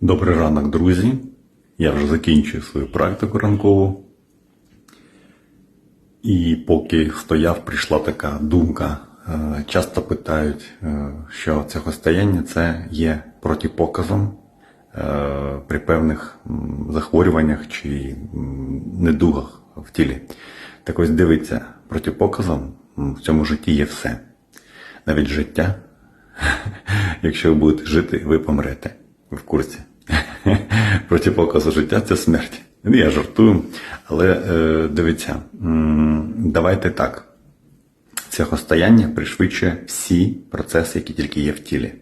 Добрий ранок, друзі. Я вже закінчую свою практику ранкову. І поки стояв, прийшла така думка. Е, Часто питають, е, що цехостояння це є протипоказом е, при певних захворюваннях чи недугах в тілі. Так ось дивіться, протипоказом в цьому житті є все. Навіть життя. Якщо ви будете жити, ви помрете. В курсі. Протипоказу життя це смерть. Ну, Я жартую, але е, дивіться, давайте так. Цехостояння пришвидшує всі процеси, які тільки є в тілі.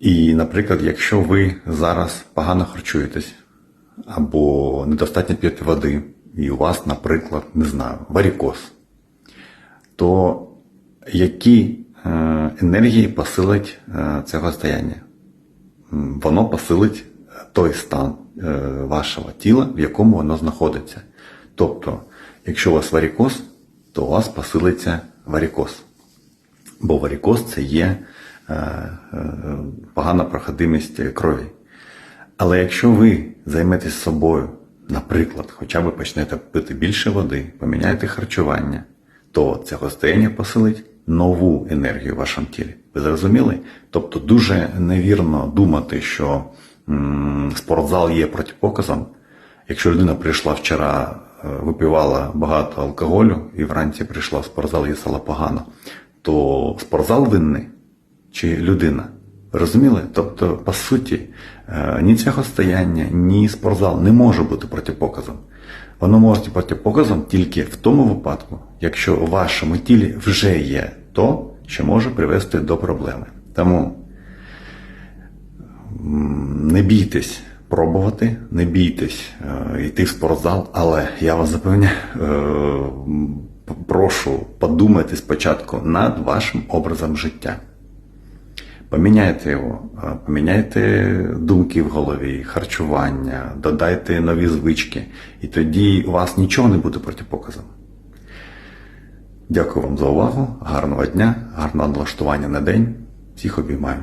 І, наприклад, якщо ви зараз погано харчуєтесь або недостатньо п'єте води, і у вас, наприклад, не знаю, варікоз, то які е, енергії посилить е, це розстояння? М, Воно посилить той стан е, вашого тіла, в якому воно знаходиться. Тобто, якщо у вас варікоз, то у вас посилиться варікоз. Бо варікоз це є е, е, погана проходимість крові. Але якщо ви займетесь собою, наприклад, хоча б почнете пити більше води, поміняєте харчування, то це розстояння посилить нову енергію в вашому тілі. Ви зрозуміли? Тобто дуже невірно думати, що спортзал є протипоказом. Якщо людина прийшла вчора, е, випивала багато алкоголю і вранці прийшла в спортзал і стала погано, то спортзал винний чи людина? Розуміли? Тобто, по суті, е, ні цехостояння, ні спортзал не може бути протипоказом. Воно може бути протипоказом тільки в тому випадку, якщо у вашому тілі вже є то, що може привести до проблеми. Тому не бійтесь пробувати, не бійтесь е, йти в спортзал, але я вас запевняю, е, прошу подумати спочатку над вашим образом життя. Поміняйте його, поміняйте думки в голові, харчування, додайте нові звички, і тоді у вас нічого не буде протипоказом. Дякую вам за увагу, гарного дня, гарного налаштування на день. Всіх обіймаю.